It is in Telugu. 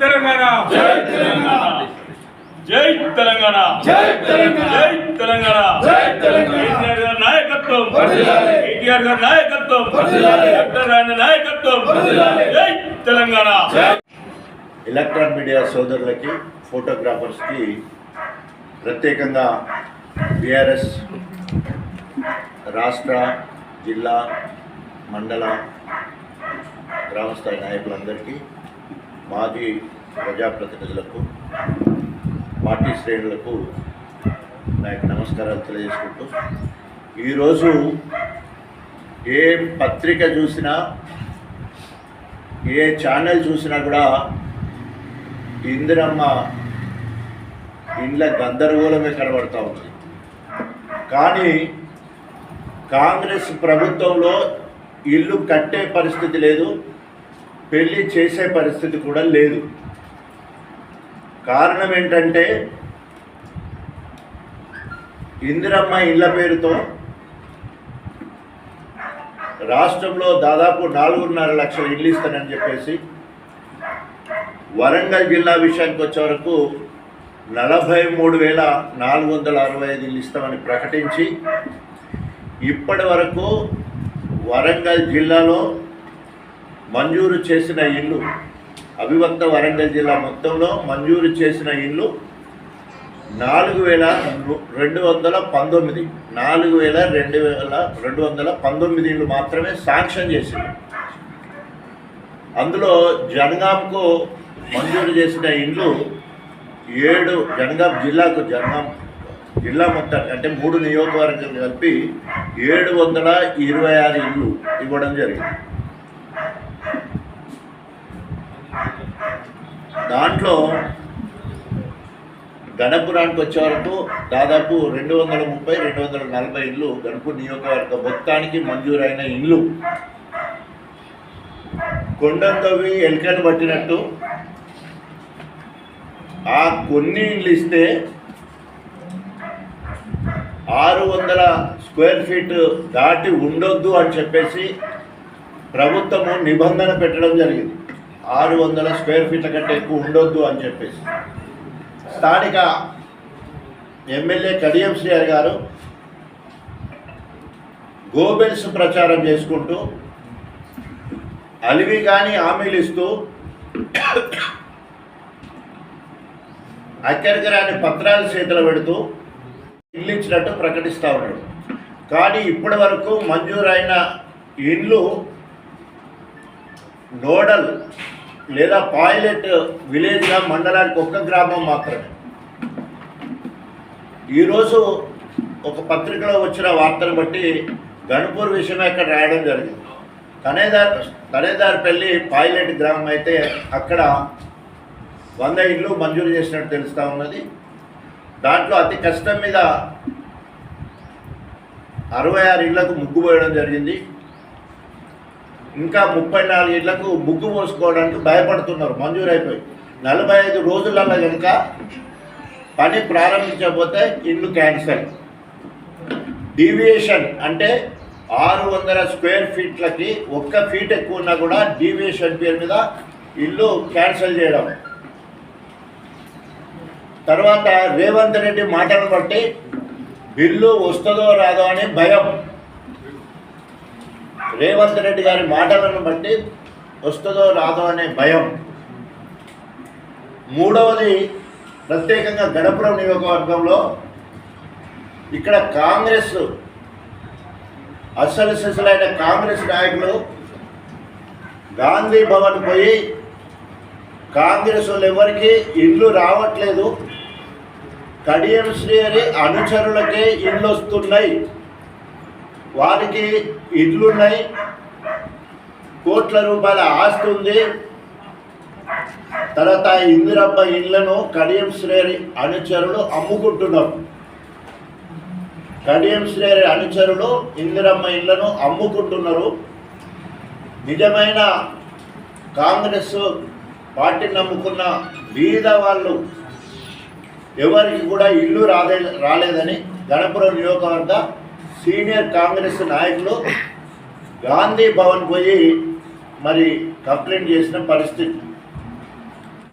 తెలంగాణ. జై తెలంగాణ. జై తెలంగాణ. జై తెలంగాణ. జై తెలంగాణ. జై తెలంగాణ. గారి నాయకత్వం. కేటీఆర్ గారి నాయకత్వం. డాక్టర్ గారి నాయకత్వం. వర్ధిల్లాలి. జై తెలంగాణ. ఎలక్ట్రాన్ మీడియా సోదరులకి ఫోటోగ్రాఫర్స్కి ప్రత్యేకంగా బీఆర్ఎస్ రాష్ట్ర జిల్లా మండల గ్రామస్థాయి నాయకులందరికీ మాజీ ప్రజాప్రతినిధులకు పార్టీ శ్రేణులకు నా యొక్క నమస్కారాలు తెలియజేసుకుంటూ ఈరోజు ఏ పత్రిక చూసినా ఏ ఛానల్ చూసినా కూడా ఇందిరమ్మ ఇండ్ల గందరగోళమే కనబడతా ఉంది. కానీ కాంగ్రెస్ ప్రభుత్వంలో ఇల్లు కట్టే పరిస్థితి లేదు పెళ్ళి చేసే పరిస్థితి కూడా లేదు. కారణం ఏంటంటే ఇందిరమ్మ ఇళ్ళ పేరుతో రాష్ట్రంలో దాదాపు నాలుగున్నర లక్షల ఇల్లు ఇస్తానని చెప్పేసి వరంగల్ జిల్లా విషయానికి వచ్చే వరకు నలభై మూడు వేల నాలుగు వందల అరవై ఐదు ఇల్లు ఇస్తామని ప్రకటించి ఇప్పటి వరకు వరంగల్ జిల్లాలో మంజూరు చేసిన ఇల్లు అభివక్త వరంగల్ జిల్లా మొత్తంలో మంజూరు చేసిన ఇల్లు నాలుగు వేల రెండు వందల పంతొమ్మిది నాలుగు వేల రెండు వేల రెండు వందల పంతొమ్మిది ఇళ్ళు మాత్రమే శాంక్షన్ చేసింది. అందులో జనగాంకు మంజూరు చేసిన ఇండ్లు ఏడు జనగాం జిల్లాకు జనగాం జిల్లా మొత్తం అంటే మూడు నియోజకవర్గాలు కలిపి ఏడు వందల ఇరవై ఆరు ఇళ్ళు ఇవ్వడం జరిగింది. దాంట్లో గణపురానికి వచ్చే వరకు దాదాపు రెండు వందల ముప్పై రెండు వందల నలభై ఇళ్ళు గణపూర్ నియోజకవర్గ మొత్తానికి మంజూరైన ఇళ్ళు. కొండంతవి ఎలుకను పట్టినట్టు. ఆ కొన్ని ఇండ్లు ఇస్తే ఆరు వందల స్క్వేర్ ఫీట్ దాటి ఉండొద్దు అని చెప్పేసి ప్రభుత్వము నిబంధన పెట్టడం జరిగింది. ఆరు వందల స్క్వేర్ ఫీట్ల కంటే ఎక్కువ ఉండొద్దు అని చెప్పేసి. స్థానిక ఎమ్మెల్యే కడియం శ్రీహరి గారు గోబెల్స్ ప్రచారం చేసుకుంటూ అలివి కానీ హామీలు ఇస్తూ అక్కడికరాని పత్రాలు చేతులు పెడుతూ ఇల్లించినట్టు ప్రకటిస్తూ ఉన్నాడు. కానీ ఇప్పటి వరకు మంజూరైన ఇండ్లు నోడల్ లేదా పాయిలెట్ విలేజ్గా మండలానికి ఒక్క గ్రామం మాత్రమే. ఈరోజు ఒక పత్రికలో వచ్చిన వార్తను బట్టి గణపూర్ విషయమే ఇక్కడ రాయడం జరిగింది. తనేదార్ తనేదార్పల్లి పాయిలెట్ గ్రామం అయితే అక్కడ వంద ఇళ్ళు మంజూరు చేసినట్టు తెలుస్తూ ఉన్నది. దాంట్లో అతి కష్టం మీద అరవై ఆరు ఇళ్ళకు ముగ్గు పోయడం జరిగింది. ఇంకా ముప్పై నాలుగు ఇళ్ళకు ముగ్గు పోసుకోవడానికి భయపడుతున్నారు మంజూరు అయిపోయి. నలభై ఐదు రోజులలో కనుక పని ప్రారంభించకపోతే ఇల్లు క్యాన్సల్. డీవియేషన్ అంటే ఆరు వందల స్క్వేర్ ఫీట్లకి ఒక్క ఫీట్ ఎక్కువ ఉన్నా కూడా డీవియేషన్ పేరు మీద ఇల్లు క్యాన్సిల్ చేయడం. తర్వాత రేవంత్ రెడ్డి మాటలను బట్టి బిల్లు వస్తుందో రాదో అని భయం. రేవంత్ రెడ్డి గారి మాటలను బట్టి వస్తుందో రాదో అనే భయం. మూడవది ప్రత్యేకంగా గణపురం నియోజకవర్గంలో ఇక్కడ కాంగ్రెస్ అసలు సిసలైన కాంగ్రెస్ నాయకులు గాంధీ భవన్ పోయి కాంగ్రెస్ వాళ్ళు ఎవరికి ఇల్లు రావట్లేదు. కడియం శ్రీ అనుచరులకే ఇల్లు వస్తున్నాయి. వారికి ఇల్లున్నాయి కోట్ల రూపాయల ఆస్తి ఉంది. తర్వాత ఇందిరమ్మ ఇళ్ళను కడియం శ్రేణి అనుచరులు అమ్ముకుంటున్నారు కడియం శ్రేణి అనుచరులు ఇందిరమ్మ ఇళ్ళను అమ్ముకుంటున్నారు. నిజమైన కాంగ్రెస్ పార్టీని నమ్ముకున్న బీద వాళ్ళు ఎవరికి కూడా ఇల్లు రాలే రాలేదని గణపురం నియోజకవర్గ సీనియర్ కాంగ్రెస్ నాయకులు గాంధీ భవన్ పోయి మరి కంప్లైంట్ చేసిన పరిస్థితి.